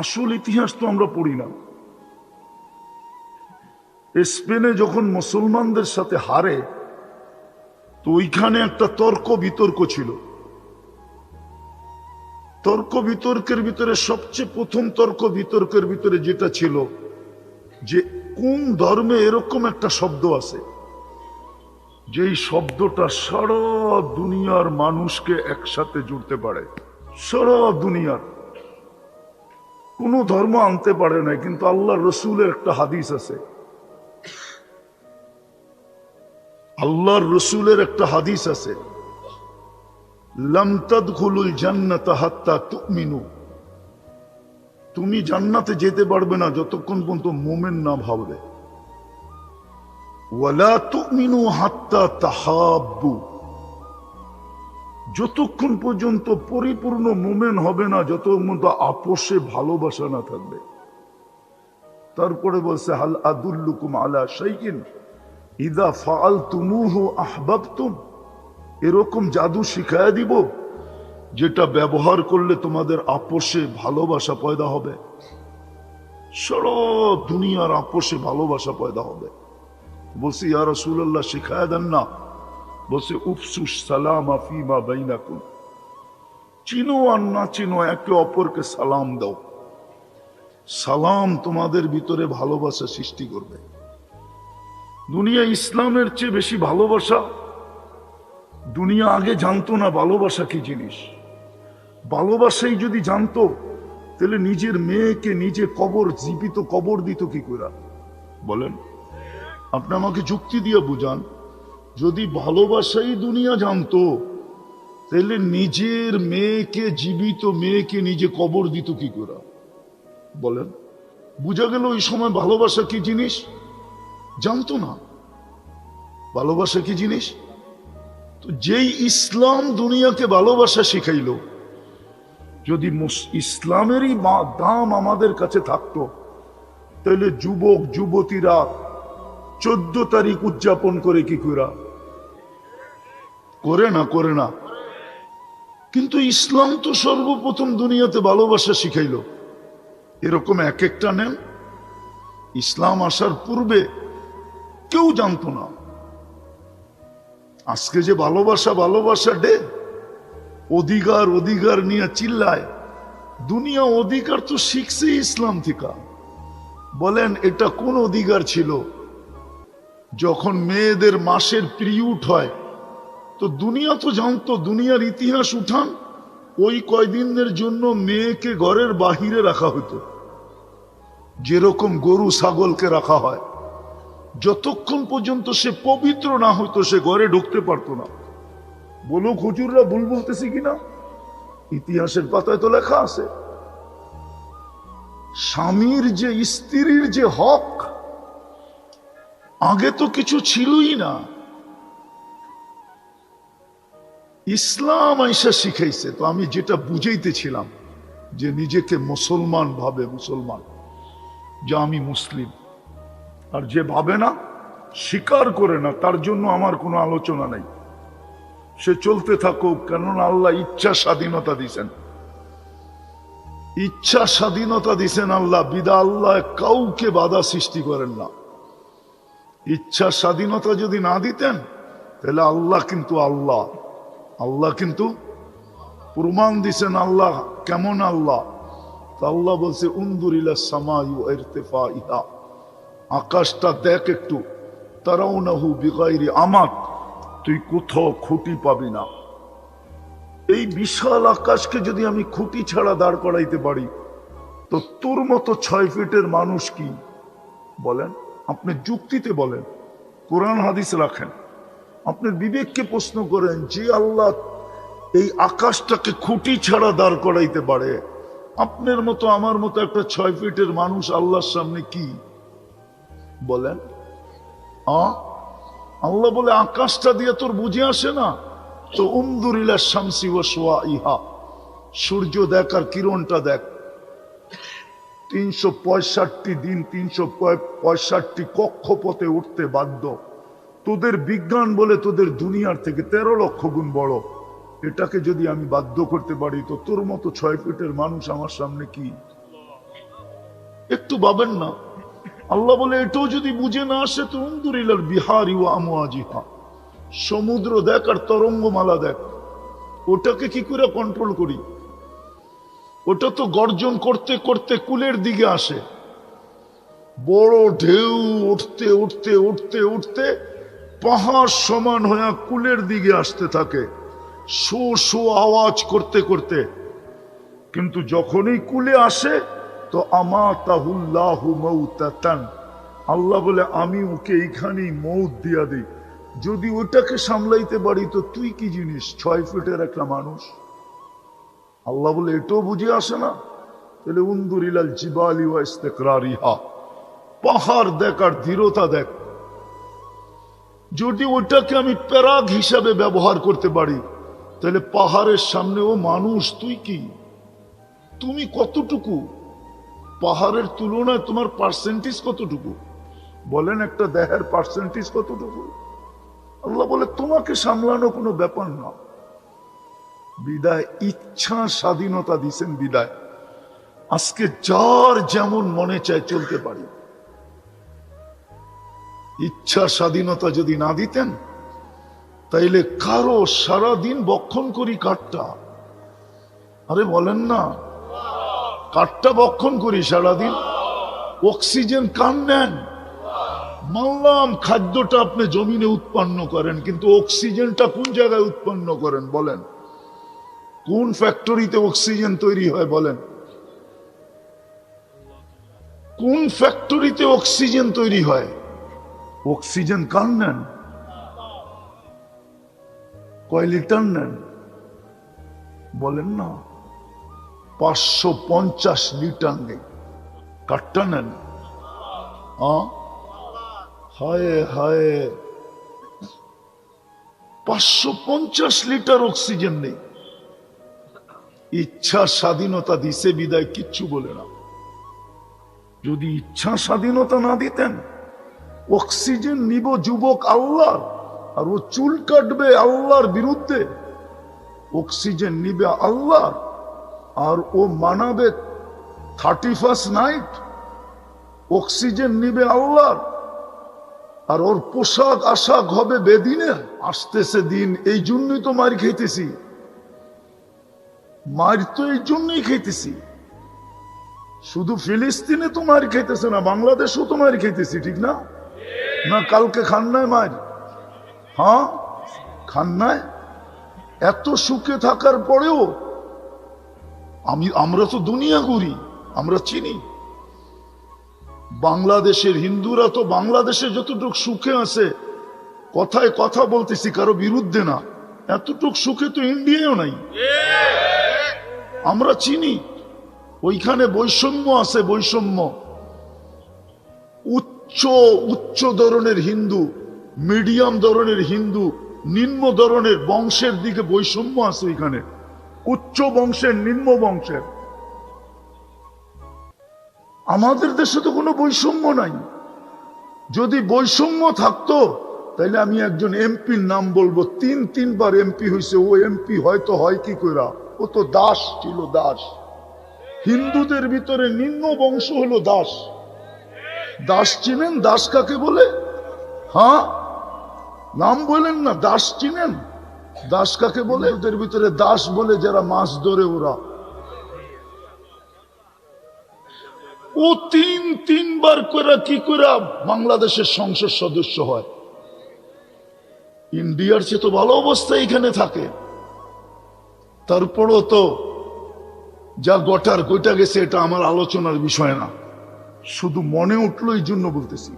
আসল ইতিহাস তো আমরা পড়ি না। স্পেনে যখন মুসলমানদের সাথে হারে, তো ওইখানে একটা তর্ক বিতর্ক ছিল। তর্ক বিতর্কের ভিতরে সবচেয়ে প্রথম তর্ক বিতর্কের ভিতরে যেটা ছিল যে কোন ধর্মে এরকম একটা শব্দ আছে, যেই শব্দটা সারা দুনিয়ার মানুষকে একসাথে জুড়তে পারে। সারা দুনিয়ার। কোন ধর্ম আনতে পারে না কিন্তু আল্লাহ রসুলের একটা হাদিস আছে। আল্লাহর রসুলের একটা হাদিস আছে। তুমি জান্নাতে যেতে পারবে না যতক্ষণ পর্যন্ত মোমেন না ভাববে। ওয়ালা তুমিনু হাত্তা তাহাব্বু। যতক্ষণ পর্যন্ত পরিপূর্ণ মোমেন হবে না, যতক্ষণ পর্যন্ত আপোষে ভালোবাসা না থাকবে। তারপরে বলছে, হাল আদুল্লুকুম আলা শাইকিন ইদা ফাল তুমুহ আহবাবতুম। এরকম জাদু শিখায় দিব, যেটা ব্যবহার করলে তোমাদের আপোষে ভালোবাসা পয়দা হবে। সারা দুনিয়ার আপোষে ভালোবাসা পয়দা হবে। বলছি, ইয়া রসুল্লাহ শিখায় দেন না। বলছে উপসুস সালাম আফিমা বাইনাকুম। চিনো আর না চিনো, একে অপরকে সালাম দাও। সালাম তোমাদের ভিতরে ভালোবাসা সৃষ্টি করবে। দুনিয়া ইসলামের চেয়ে বেশি ভালোবাসা? দুনিয়া আগে জানতো না ভালোবাসা কি জিনিস। ভালোবাসাই যদি জানতো, তাহলে নিজের মেয়েকে নিজে কবর, জীবিত কবর দিত কি করে বলেন, আপনি আমাকে যুক্তি দিয়ে বুঝান। যদি ভালোবাসাই দুনিয়া জানতো, তাহলে নিজের মেয়েকে, জীবিত মেয়েকে নিজে কবর দিত কি করে? বলেন। বুঝা গেল ওই সময় ভালোবাসা কি জিনিস? জানতো না। ভালোবাসা কি জিনিস? তো যেই ইসলাম দুনিয়াকে ভালোবাসা শিখাইল, যদি ইসলামেরই দাম আমাদের কাছে থাকতো, তাহলে যুবক, যুবতীরা চোদ্দ তারিখ উদযাপন করে কি করা? করে না করে না। কিন্তু ইসলাম তো সর্বপ্রথম দুনিয়াতে ভালোবাসা শিখাইল। এরকম এক একটা নেন। ইসলাম আসার পূর্বে কেউ জানতো না। আজকে যে ভালোবাসা ভালোবাসা ডে, অধিকার অধিকার নিয়ে চিল্লায়। দুনিয়া অধিকার তো শিখছে ইসলাম থেকে। বলেন, এটা কোন অধিকার ছিল? যখন মেয়েদের মাসের পিরিয়ড হয় তো দুনিয়া তো জানতো দুনিয়ার ইতিহাস উঠান। ওই কয়দিনের জন্য মেয়েকে ঘরের বাহিরে রাখা হতো যেরকম গরু ছাগলকে রাখা হয়। যতক্ষণ পর্যন্ত সে পবিত্র না হইতো, সে ঘরে ঢুকতে পারতো না। বলো, হুজুররা ভুল বলতেছি কিনা ইতিহাসের পাতায় তো লেখা আছে। স্বামীর যে, স্ত্রীর যে হক, আগে তো কিছু ছিলই না। ইসলাম আইসা শিখাইছে। তো আমি যেটা বুঝাইতেছিলাম যে নিজেকে মুসলমান ভাবে মুসলমান, যে আমি মুসলিম। আর যে ভাবে না, স্বীকার করে না, তার জন্য আমার কোনো আলোচনা নাই। সে চলতে থাকুক, কেননা আল্লাহ ইচ্ছা স্বাধীনতা দিছেন ইচ্ছা স্বাধীনতা দিছেন আল্লাহ, বিদা আল্লাহ কাউকে বাধা সৃষ্টি করেন না। ইচ্ছা স্বাধীনতা যদি না দিতেন, তাহলে আল্লাহ কিন্তু আল্লাহ। আল্লাহ কিন্তু প্রমাণ দিছেন আল্লাহ কেমন আল্লাহ? তা আল্লাহ বলছে উন্দুরিলা আকাশটা দেখ একটু। তারাও নাহু বিগাইরি আমাক, তুই কোথাও খুঁটি পাবি না। এই বিশাল আকাশকে যদি আমি খুঁটি ছাড়া দাঁড় করাইতে পারি, তো তোর মতো ছয় ফিটের মানুষ কি? বলেন, আপনি যুক্তিতে বলেন। কোরআন হাদিস রাখেন। আপনার বিবেককে প্রশ্ন করেন যে আল্লাহ, এই আকাশটাকে খুঁটি ছাড়া দাঁড় করাইতে পারে। আপনার মতো, আমার মতো একটা ছয় ফিটের মানুষ আল্লাহর সামনে কি? বলেন আল্লাহ বলে, আকাশটা দিয়ে তোর বুঝে আসে না? তো উমদুরিলা শামসি ও সোয়া ইহা, সূর্য দেখ আর কিরণটা দেখ। তিনশো পঁয়ষট্টি দিন তিনশো পঁয়ষট্টি কক্ষপথে উঠতে বাধ্য। তোদের বিজ্ঞান বলে তোদের দুনিয়ার থেকে তেরো লক্ষ গুণ বড়। এটাকে যদি আমি বাধ্য করতে পারি, তো তোর মতো ছয় ফিটের মানুষ আমার সামনে কি? একটু ভাবেন না। আল্লাহ বলে, এটাও যদি বুঝে না আসে, তো উন্দুরিলার বিহারি ও আমুয়াজিহা সমুদ্র দেখ আর তরঙ্গমালা দেখ। ওটাকে কি করে কন্ট্রোল করি? ওটা তো গর্জন করতে করতে কুলের দিকে আসে। বড় ঢেউ, উঠতে উঠতে উঠতে উঠতে পাহাড় সমান হয়ে কুলের দিকে আসতে থাকে শো শো আওয়াজ করতে করতে। কিন্তু যখনই কুলে আসে, তো আমা তাহুল্লাহু আল্লাহ বলে, আমি ওকে এইখানেই মৌত দিয়া দিই। যদি ওটাকে সামলাইতে পারি, তো তুই কি জিনিস? ছয় ফিটের একটা মানুষ? আল্লাহ বলে, এটাও বুঝে আসে না। তাহলে উন্দুরিলাল জিবালি ওয়া ইস্তেকরারিহা। পাহাড় দেখ আর দৃঢ়তা দেখ। যদি ওটাকে আমি প্যারাগ হিসাবে ব্যবহার করতে পারি, তাহলে পাহাড়ের সামনেও মানুষ, তুই কি? তুমি কতটুকু? পাহাড়ের তুলনায় তোমার পার্সেন্টেজ কতটুকু? বলেন একটা দেহের পার্সেন্টেজ কতটুকু? আল্লাহ বলে, তোমাকে সামলানো কোনো ব্যাপার না। বিদায়, ইচ্ছা স্বাধীনতা দিছেন বিদায়। আজকে যার যেমন মনে চায় চলতে পারি। ইচ্ছা স্বাধীনতা যদি না দিতেন, তাইলে কারও সারাদিন বক্ষণ করি কাঠটা। আরে বলেন না, কাঠটা বক্ষণ করি সারাদিন, অক্সিজেন কান নেন? মানলাম খাদ্যটা আপনি জমিনে উৎপন্ন করেন, কিন্তু অক্সিজেনটা কোন জায়গায় উৎপন্ন করেন বলেন? কোন ফ্যাক্টরিতে অক্সিজেন তৈরি হয় বলেন? কোন ফ্যাক্টরিতে অক্সিজেন তৈরি হয়? অক্সিজেন কান নেন? কয় লিটার নেন? বলেন না, পাঁচশো পঞ্চাশ লিটার নেই। কাঠটা নেন? হায় হায়। পাঁচশো পঞ্চাশ লিটার অক্সিজেন নেই। ইচ্ছা স্বাধীনতা দিছে বিদায়, কিচ্ছু বলে না। যদি ইচ্ছা স্বাধীনতা না দিতেন অক্সিজেন নিব যুবক আল্লাহ আর ও চুল কাটবে আল্লাহর বিরুদ্ধে। অক্সিজেন নিবে আল্লাহ আর ও মানাবে থার্টি ফার্স্ট নাইট। অক্সিজেন নিবে আল্লাহ আর ওর পোশাক আশাক হবে বেদিনের। আসতেছে দিন, এই জন্যই তো মার খেতেছি। মার তো এই জন্যই খেতেছি। শুধু ফিলিস্তিনে তো মার খেতেছে না, বাংলাদেশও তো মার খেতেছি, ঠিক না? না, কালকে খান্নায় মার হ্যাঁ? খান্নায়? এত সুখে থাকার পরেও আমি, আমরা তো দুনিয়া ঘুরি, আমরা চিনি। বাংলাদেশের হিন্দুরা তো বাংলাদেশে যতটুক সুখে আছে, কথায় কথা বলতেছি, কারও বিরুদ্ধে না। এতটুক সুখে তো ইন্ডিয়াও নাই। আমরা চিনি, ওইখানে বৈষম্য আছে, বৈষম্য। উচ্চ উচ্চ ধরনের হিন্দু, মিডিয়াম ধরনের হিন্দু, নিম্ন ধরনের বংশের দিকে বৈষম্য আছে এখানে উচ্চ বংশের, নিম্ন বংশের। আমাদের দেশে তো কোনো বৈষম্য নাই। যদি বৈষম্য থাকতো তাহলে আমি একজন এমপির নাম বলব। তিন, তিনবার এমপি হয়েছে ও এমপি হয়তো হয় কি কইরা। ও তো দাস ছিল, দাস। হিন্দুদের ভিতরে নিম্ন বংশ হলো দাস। দাস চিনেন? দাস কাকে বলে? হ্যাঁ? নাম বলেন না, দাস চিনেন? দাস কাকে বলে? ওদের ভিতরে দাস বলে যারা মাছ ধরে ওরা। ও তিন, তিনবার করে কি করে বাংলাদেশের সংসদ সদস্য হয়। ইন্ডিয়ার চেয়ে তো ভালো অবস্থা এখানে থাকে। তারপরও তো যা গটার গোটা গেছে, এটা আমার আলোচনার বিষয় না। শুধু মনে উঠল এই জন্য বলতেছি,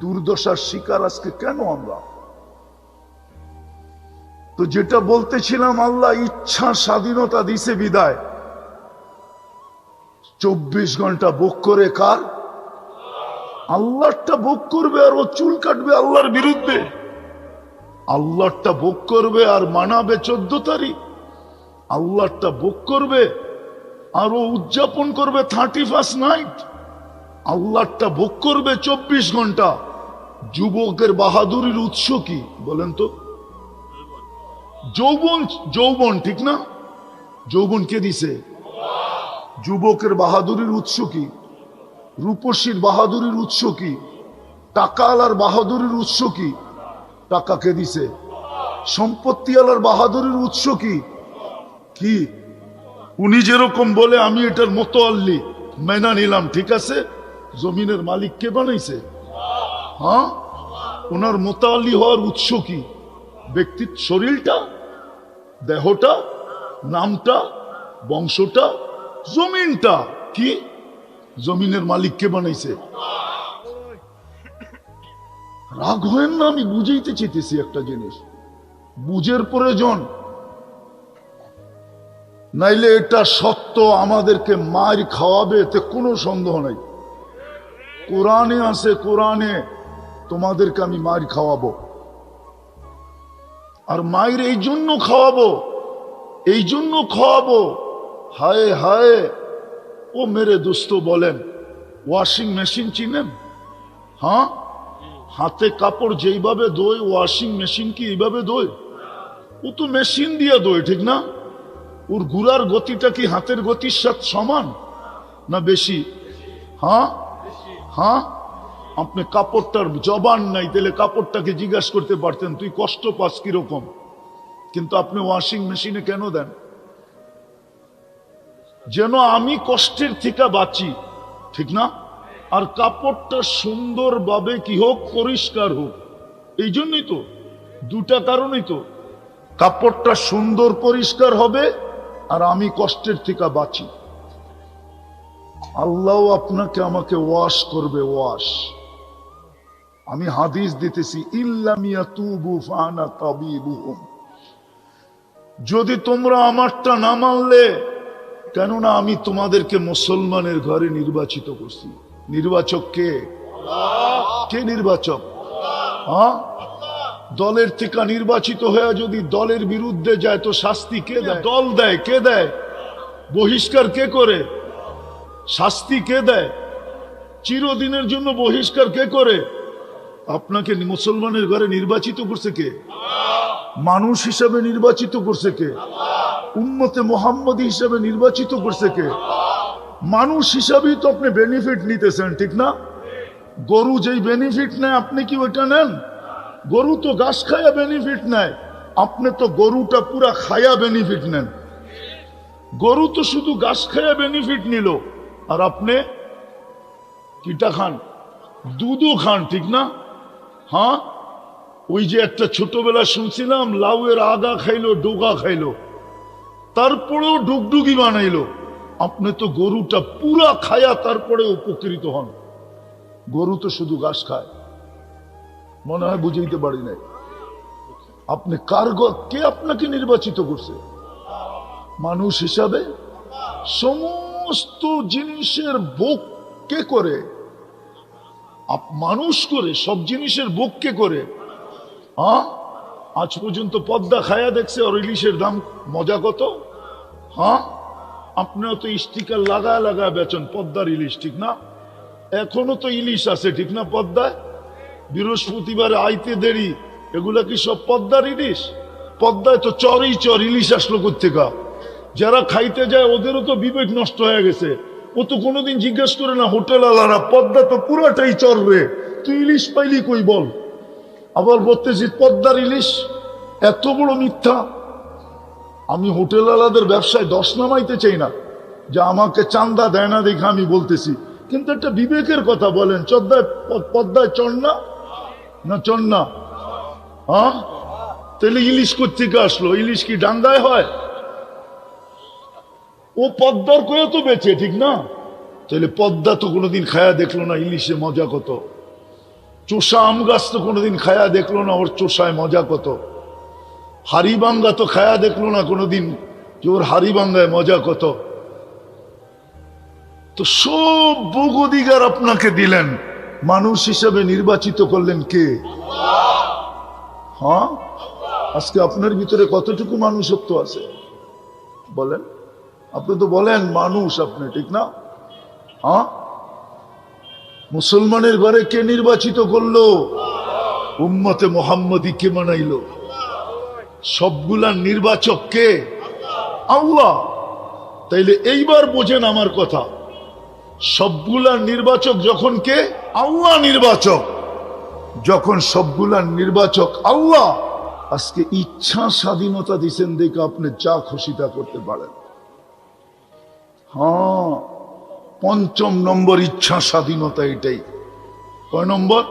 দুর্দশার শিকার আজকে কেন আমরা? তো যেটা বলতেছিলাম, আল্লাহ ইচ্ছা স্বাধীনতা দিছে বিদায়। চব্বিশ ঘণ্টা বুক করে কার? আল্লাহটা বুক করবে আর ও চুল কাটবে আল্লাহর বিরুদ্ধে। আল্লাহটা বুক করবে আর মানাবে চোদ্দ তারিখ। আল্লাহটা বুক করবে আর ও উদযাপন করবে থার্টি ফার্স্ট নাইট। আল্লাহটা ভোগ করবে চব্বিশ ঘণ্টা। যুবকের বাহাদুরির উৎস কি? বলেন তো। যৌবন যৌবন, ঠিক না? যৌবন কে দিছে? যুবকের বাহাদুরির উৎস কি? রূপসীর বাহাদুরির উৎস কি? টাকা আলার বাহাদুরির উৎস কি? টাকাকে দিছে? সম্পত্তি আলার বাহাদুরির উৎস কি? কি? উনি যেরকম বলে, আমি এটার মতো আল্লি মেনা নিলাম, ঠিক আছে? জমিনের মালিক কে বানাইছে? হ্যাঁ? ওনার মোতালি হওয়ার উৎস কি? ব্যক্তির শরীরটা? দেহটা? নামটা? বংশটা? জমিনটা? কি? জমিনের মালিক কে বানাইছে? রাগ হয় না, আমি বুঝাইতে চেতেছি একটা জিনিস। বুঝের প্রয়োজন। নাইলে এটা সত্য, আমাদেরকে মার খাওয়াবে, এতে কোনো সন্দেহ নাই। কোরআনে আছে, কোরআনে। তোমাদেরকে আমি মার খাওয়াবো। আর মায়ের এই জন্য খাওয়াবো, এই জন্য খাওয়াবো। হায় হায়, ও মেরে দোস্ত বলেন ওয়াশিং মেশিন চিনেন? হ্যাঁ? হাতে কাপড় যেইভাবে দোয় ওয়াশিং মেশিন কি এইভাবে দোয়? ও তো মেশিন দিয়ে দোয়, ঠিক না? ওর ঘুরার গতিটা কি হাতের গতির সাথে সমান না বেশি? হ্যাঁ? হ্যাঁ? আপনি কাপড়টার জবান নাই, তাহলে কাপড়টাকে জিজ্ঞাসা করতে পারতেন, তুই কষ্ট পাস কীরকম? কিন্তু আপনি ওয়াশিং মেশিনে কেন দেন? যেন আমি কষ্টের থেকে বাঁচি, ঠিক না? আর কাপড়টা সুন্দরভাবে কি হোক, পরিষ্কার হোক, এই জন্যই তো, দুটা কারণেই তো। কাপড়টা সুন্দর পরিষ্কার হবে, আর আমি কষ্টের থেকে বাঁচি। আল্লাহ আপনাকে আমাকে ওয়াশ করবে ওয়াশ। আমি হাদিস দিতেছি ইল্লামিয়া তুবু ফানা তাবিবুহুম। যদি তোমরা আমারটা না মানলে কেননা আমি তোমাদেরকে মুসলমানের ঘরে নির্বাচিত করছি। নির্বাচক কে? কে নির্বাচক? হ্যাঁ দলের থেকে নির্বাচিত হয়ে যদি দলের বিরুদ্ধে যায় তো শাস্তি কে দেয়? দল দেয় কে দেয়? বহিষ্কার কে করে? শাস্তি কে দেয়? চিরদিনের জন্য বহিষ্কার কে করে? আপনাকে মুসলমানের ঘরে নির্বাচিত করছে কে? মানুষ হিসাবে নির্বাচিত করছে কে? উম্মতে মোহাম্মদী হিসাবে নির্বাচিত করছে কে? মানুষ হিসাবেই তো আপনি বেনিফিট নিতেছেন, ঠিক না? গরু যেই বেনিফিট নেয়, আপনি কি ওইটা নেন? গরু তো ঘাস খায়া বেনিফিট নেয়, আপনি তো গরুটা পুরা খায়া বেনিফিট নেন। গরু তো শুধু ঘাস খায়া বেনিফিট নিল। আর আপনি কিটা খান? দুধও খান, ঠিক না? হ্যাঁ? ওই যে একটা ছোটবেলা শুনছিলাম, লাউয়ের আগা খাইলো, ডোগা খাইলো। তারপরেও ডুগডুগি বানাইলো। আপনি তো গরুটা পুরা খায়া তারপরে উপকৃত হন। গরু তো শুধু ঘাস খায়। মনে হয় বুঝাইতে পারি নাই। আপনি কার কে আপনাকে নির্বাচিত করছে? মানুষ হিসাবে? সমস্ত জিনিসের ভোগ কে করে? মানুষ করে, সব জিনিসের ভোগ কে করে? হ্যাঁ আজ পর্যন্ত পদ্মা খায়া দেখছে আর ইলিশের দাম মজা কত? হ্যাঁ আপনিও তো স্টিকার লাগা লাগা বেচন, পদ্মার ইলিশ, ঠিক না? এখনও তো ইলিশ আছে, ঠিক না পদ্মায়? বৃহস্পতিবারে আইতে দেরি, এগুলা কি সব পদ্মার ইলিশ? পদ্মায় তো চরই চর ইলিশ আসলো কোথেকা যারা খাইতে যায়, ওদেরও তো বিবেক নষ্ট হয়ে গেছে। ও তো কোনোদিন জিজ্ঞেস করে না হোটেল আলারা পদ্মা তো পুরাটাই চর রে। তুই ইলিশ পাইলি কই, বল? আবার বলতেছি, পদ্মার ইলিশ, এত বড় মিথ্যা। আমি হোটেল আলাদের ব্যবসায় দশ নামাইতে চাই না। যে আমাকে চান্দা দেয় না দেখে আমি বলতেছি। কিন্তু একটা বিবেকের কথা বলেন, চদ্দায় পদ্মায় চড় না? না চড় না। হ্যাঁ তাহলে ইলিশ কোথেকে আসলো? ইলিশ কি ডাঙ্গায় হয়? ও পদ্মার কয়ে তো বেচে, ঠিক না? তাহলে পদ্মা তো কোনোদিন খায়া দেখল না, ইলিশে মজা কত? চোষা আম গাছ তো কোনোদিন খায়া দেখল না, ওর চোষায় মজা কত? হারিবাঙ্গা তো খায়া দেখল না কোনোদিন, যে ওর হারিবাঙ্গায় মজা কত? তো সব অধিকার আপনাকে দিলেন, মানুষ হিসাবে নির্বাচিত করলেন কে? হ্যাঁ? আজকে আপনার ভিতরে কতটুকু মানুষত্ব আছে? বলেন। আপনি তো বলেন মানুষ আপনি, ঠিক না? হ্যাঁ? মুসলমানের ঘরে কে নির্বাচিত করল? উম্মতে মোহাম্মদী কে মানাইলো সবগুলার নির্বাচক কে? আল্লাহ। তাইলে এইবার বোঝেন আমার কথা। সবগুলা নির্বাচক যখন কে? আল্লাহ নির্বাচক। যখন সবগুলার নির্বাচক আল্লাহ, আজকে ইচ্ছা স্বাধীনতা দিচ্ছেন দেখে আপনি যা খুশি তা করতে পারেন। হ্যাঁ পঞ্চম নম্বর ইচ্ছা স্বাধীনতা এটাই। কয় নম্বর?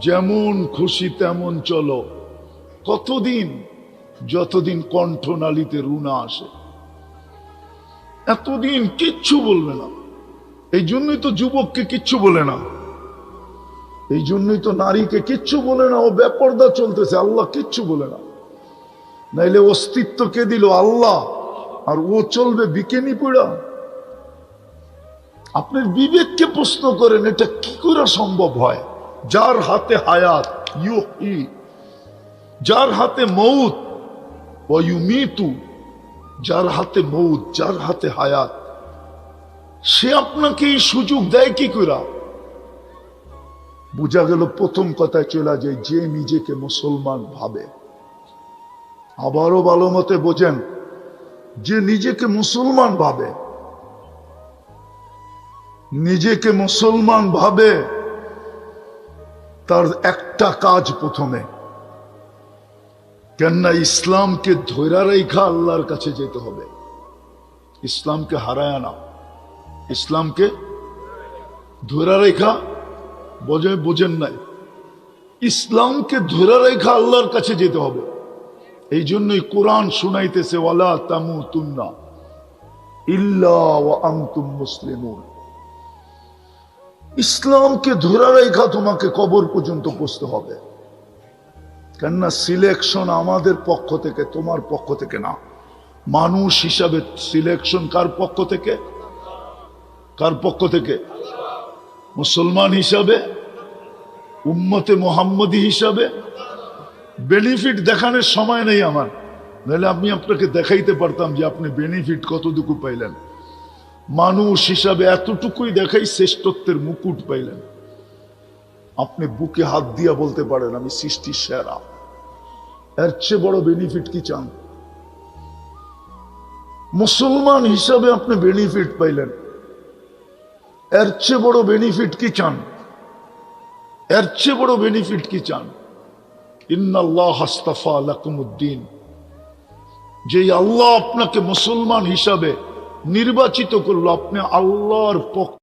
যেমন খুশি তেমন চলো। কতদিন? যতদিন কণ্ঠনালীতে রুনা আসে। এতদিন কিচ্ছু বলবে না। এই জন্যই তো যুবককে কিচ্ছু বলে না। এই জন্যই তো নারীকে কিচ্ছু বলে না। ও বেপর্দা চলতেছে, আল্লাহ কিচ্ছু বলে না। নাইলে অস্তিত্ব কে দিল? আল্লাহ। আর ও চলবে বিকেনি পড়া। আপনার বিবেককে প্রশ্ন করেন, এটা কি করে সম্ভব হয়? যার হাতে হায়াত ইউ যার হাতে মৌত মিতু যার হাতে মৌত, যার হাতে হায়াত। সে আপনাকে এই সুযোগ দেয় কি করে? বোঝা গেল প্রথম কথায় চলে যায়, যে নিজেকে মুসলমান ভাবে। আবারও ভালো মতে বোঝেন যে নিজেকে মুসলমান ভাবে। নিজেকে মুসলমান ভাবে, তার একটা কাজ প্রথমে। কেননা ইসলামকে ধৈরা রেখা আল্লাহর কাছে যেতে হবে। ইসলামকে হারায় না ইসলামকে ধৈরা রেখা বোঝে বোঝেন নাই। ইসলামকে ধৈরা রেখা আল্লাহর কাছে যেতে হবে। এই জন্যই কোরআন শুনাইতেছে, ওয়ালা তামু তুন্না ইসলামকে ধরে রেখা তোমাকে কবর পর্যন্ত পৌঁছতে হবে। কেননা সিলেকশন আমাদের পক্ষ থেকে, তোমার পক্ষ থেকে না। মানুষ হিসাবে সিলেকশন কার পক্ষ থেকে? কার পক্ষ থেকে? মুসলমান হিসাবে? উম্মতে মোহাম্মদী হিসাবে? বেনিফিট দেখানোর সময় নেই আমার। নাহলে আমি আপনাকে দেখাইতে পারতাম যে আপনি বেনিফিট কতটুকু পাইলেন। মানুষ হিসাবে এতটুকুই দেখাই শ্রেষ্ঠত্বের মুকুট পাইলেন। আপনি বুকে হাত দিয়া বলতে পারেন, আমি সৃষ্টির সেরা। এর চেয়ে বড় বেনিফিট কি চান? মুসলমান হিসাবে আপনি বেনিফিট পাইলেন। এর চেয়ে বড় বেনিফিট কি চান? এর চেয়ে বড় বেনিফিট কি চান? ইন্নাল্লাহ হাস্তাফা লাকুমুদ্দিন। যে আল্লাহ আপনাকে মুসলমান হিসাবে নির্বাচিত করল আপনি আল্লাহর পক্ষ